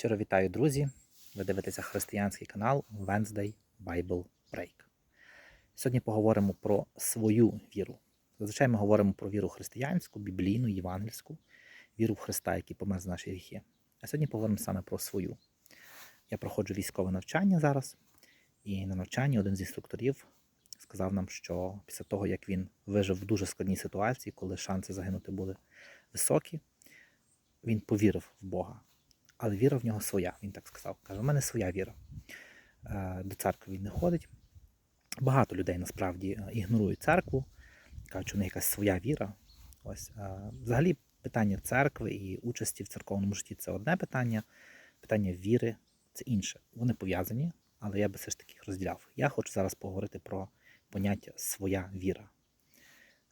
Щиро вітаю, друзі! Ви дивитеся християнський канал Wednesday Bible Break. Сьогодні поговоримо про свою віру. Зазвичай ми говоримо про віру християнську, біблійну, євангельську, віру в Христа, який помер за наші гріхи. А сьогодні поговоримо саме про свою. Я проходжу військове навчання зараз, і на навчанні один з інструкторів сказав нам, що після того, як він вижив в дуже складній ситуації, коли шанси загинути були високі, він повірив в Бога. Але віра в нього своя, він так сказав. Каже, у мене своя віра. Е, До церкви він не ходить. Багато людей насправді е, ігнорують церкву, кажуть, що в них якась своя віра. Ось, е, Взагалі, питання церкви і участі в церковному житті це одне питання, питання віри це інше. Вони пов'язані, але я би все ж таки їх розділяв. Я хочу зараз поговорити про поняття своя віра.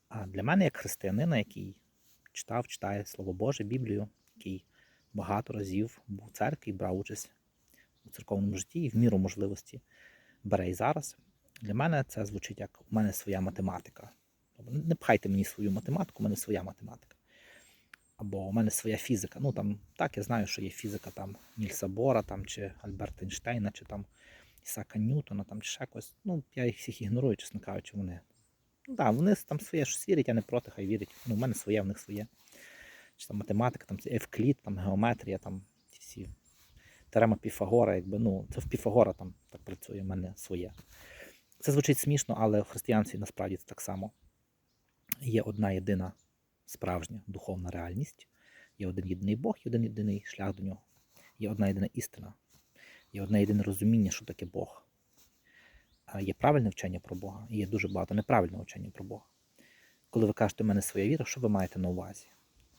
А для мене, як християнина, який читав, читає Слово Боже, Біблію, який багато разів був у церкві, брав участь у церковному житті і в міру можливості бере і зараз. Для мене це звучить як у мене своя математика. Тобто Не пхайте мені свою математику, у мене своя математика. Або у мене своя фізика. Ну там так, я знаю, що є фізика там Нільса Бора, там, чи Альберта Ейнштейна, чи там Ісака Ньютона, там, чи ще когось. Ну, я їх всіх ігнорую, чесно кажучи, вони. Ну так, вони там своє щось вірять, я не проти, хай вірять. Ну, у мене своє, в них своє чи там математика, там Евклід, там геометрія, там ці всі теорема Піфагора, якби, ну, це в Піфагора там так працює, в мене своє. Це звучить смішно, але в християнстві насправді це так само. Є одна єдина справжня духовна реальність, є один єдиний Бог і один єдиний шлях до нього. Є одна єдина істина, є одне єдине розуміння, що таке Бог. Є правильне вчення про Бога, і є дуже багато неправильного вчення про Бога. Коли ви кажете, у мене своя віра, що ви маєте на увазі?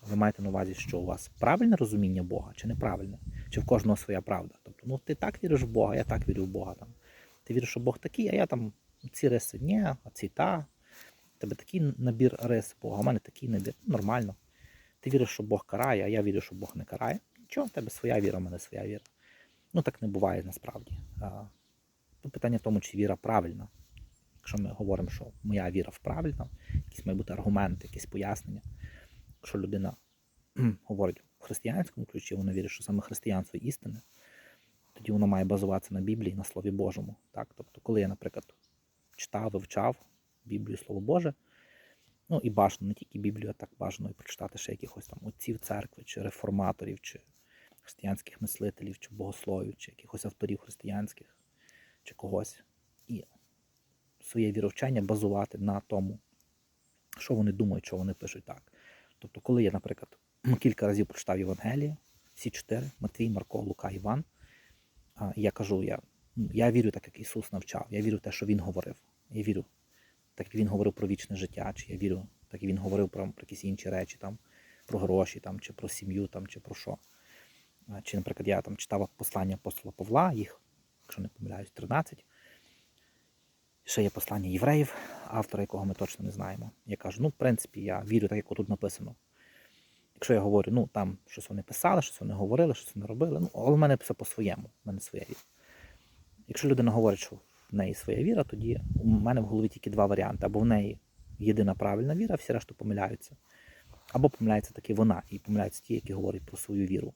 Ви маєте на увазі, що у вас правильне розуміння Бога чи неправильне? Чи в кожного своя правда? Тобто, ну ти так віриш в Бога, я так вірю в Бога. Там. Ти віриш, що Бог такий, а я там ці риси ні, а ці та. У тебе такий набір рис Бога, а в мене такий набір. Нормально. Ти віриш, що Бог карає, а я вірю, що Бог не карає. Нічого, в тебе своя віра, в мене своя віра. Ну так не буває насправді. Тут питання в тому, чи віра правильна. Якщо ми говоримо, що моя віра вправильна, якісь мають бути аргументи, якісь пояснення. Якщо людина говорить в християнському ключі, вона вірить, що саме християнство істине, тоді воно має базуватися на Біблії, на Слові Божому. Так? Тобто, коли я, наприклад, читав, вивчав Біблію, Слово Боже, ну і бажано не тільки Біблію, а так бажано і прочитати ще якихось там отців церкви, чи реформаторів, чи християнських мислителів, чи богословів, чи якихось авторів християнських, чи когось. І своє віровчання базувати на тому, що вони думають, що вони пишуть так. Коли я, наприклад, кілька разів прочитав Євангеліє, всі чотири Матвій, Марко, Лука, Іван, я кажу, я я вірю так, як Ісус навчав, я вірю в те, що Він говорив. Я вірю, так як Він говорив про вічне життя, чи я вірю, так як Він говорив про, про якісь інші речі, там, про гроші, там, чи про сім'ю, там, чи про що. Чи, наприклад, я там читав послання апостола Павла, їх, якщо не помиляюсь, 13. Ще є послання євреїв, автора якого ми точно не знаємо. Я кажу, ну, в принципі, я вірю, так як тут написано. Якщо я говорю, ну там щось вони писали, щось вони говорили, щось вони робили, ну, але в мене все по-своєму, в мене своя віра. Якщо людина говорить, що в неї своя віра, тоді у мене в голові тільки два варіанти. Або в неї єдина правильна віра, всі решту помиляються. Або помиляється таки вона, і помиляються ті, які говорять про свою віру.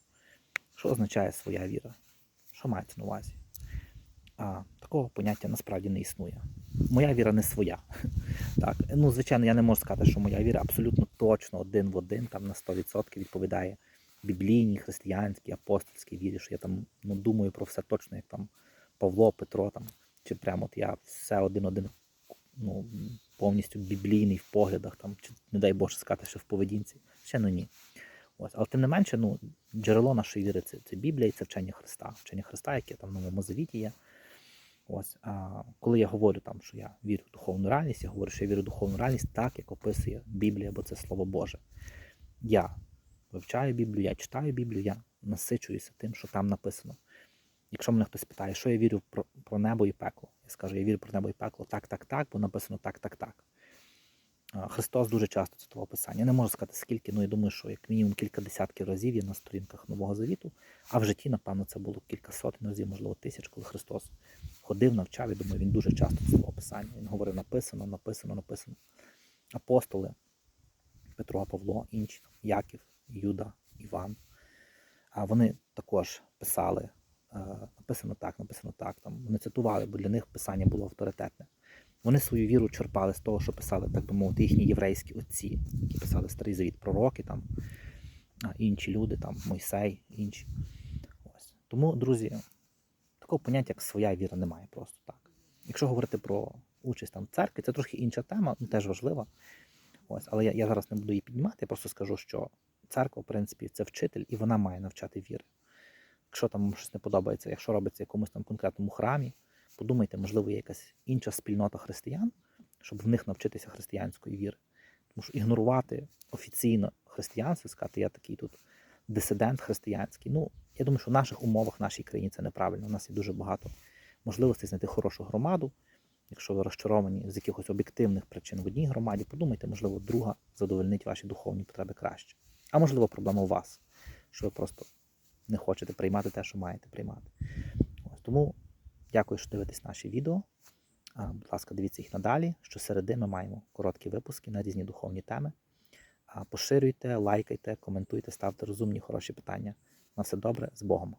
Що означає своя віра? Що мається на увазі? А, Такого поняття насправді не існує. Моя віра не своя. Так. Ну, Звичайно, я не можу сказати, що моя віра абсолютно точно один в один, там на 100% відповідає біблійній, християнській, апостольській вірі, що я там ну, думаю про все точно, як там Павло, Петро, там, чи прямо от я все один-один ну, повністю біблійний в поглядах, там, чи, не дай Боже сказати, що в поведінці. Ще ну ні. Ось. Але тим не менше, ну, джерело нашої віри це, це Біблія і це вчення Христа. Вчення Христа, яке там в Новому Завіті є. Ось, а коли я говорю там, що я вірю в духовну реальність, я говорю, що я вірю в духовну реальність так, як описує Біблія, бо це Слово Боже. Я вивчаю Біблію, я читаю Біблію, я насичуюся тим, що там написано. Якщо мене хтось питає, що я вірю про, про небо і пекло, я скажу, я вірю про небо і пекло так, так, так, бо написано так, так, так. Христос дуже часто цитував Писання. Я не можу сказати скільки, але я думаю, що як мінімум кілька десятків разів є на сторінках Нового Завіту, а в житті, напевно, це було кілька сотень разів, можливо, тисяч, коли Христос ходив, навчав, і думаю, він дуже часто цитував Писання. Він говорив написано, написано, написано. Апостоли, Петро, Павло, інші, Яків, Юда, Іван. А вони також писали, е, написано так, написано так. Там вони цитували, бо для них писання було авторитетне. Вони свою віру черпали з того, що писали, так би мовити, їхні єврейські отці, які писали старий завіт, пророки, там, інші люди, там, Мойсей, інші. Ось. Тому, друзі, такого поняття, як своя віра, немає просто так. Якщо говорити про участь там в церкві, це трохи інша тема, ну, теж важлива. Ось, але я, я зараз не буду її піднімати, я просто скажу, що церква, в принципі, це вчитель, і вона має навчати віри. Якщо там щось не подобається, якщо робиться в якомусь там конкретному храмі, подумайте, можливо, є якась інша спільнота християн, щоб в них навчитися християнської віри. Тому що ігнорувати офіційно християнство, сказати, я такий тут дисидент християнський. Ну, я думаю, що в наших умовах, в нашій країні це неправильно. У нас є дуже багато можливостей знайти хорошу громаду. Якщо ви розчаровані з якихось об'єктивних причин в одній громаді, подумайте, можливо, друга задовольнить ваші духовні потреби краще. А можливо, проблема у вас, що ви просто не хочете приймати те, що маєте приймати. Ось тому дякую, що дивитесь наші відео. Будь ласка, дивіться їх надалі. Щосереди ми маємо короткі випуски на різні духовні теми. Поширюйте, лайкайте, коментуйте, ставте розумні, хороші питання. На все добре, з Богом.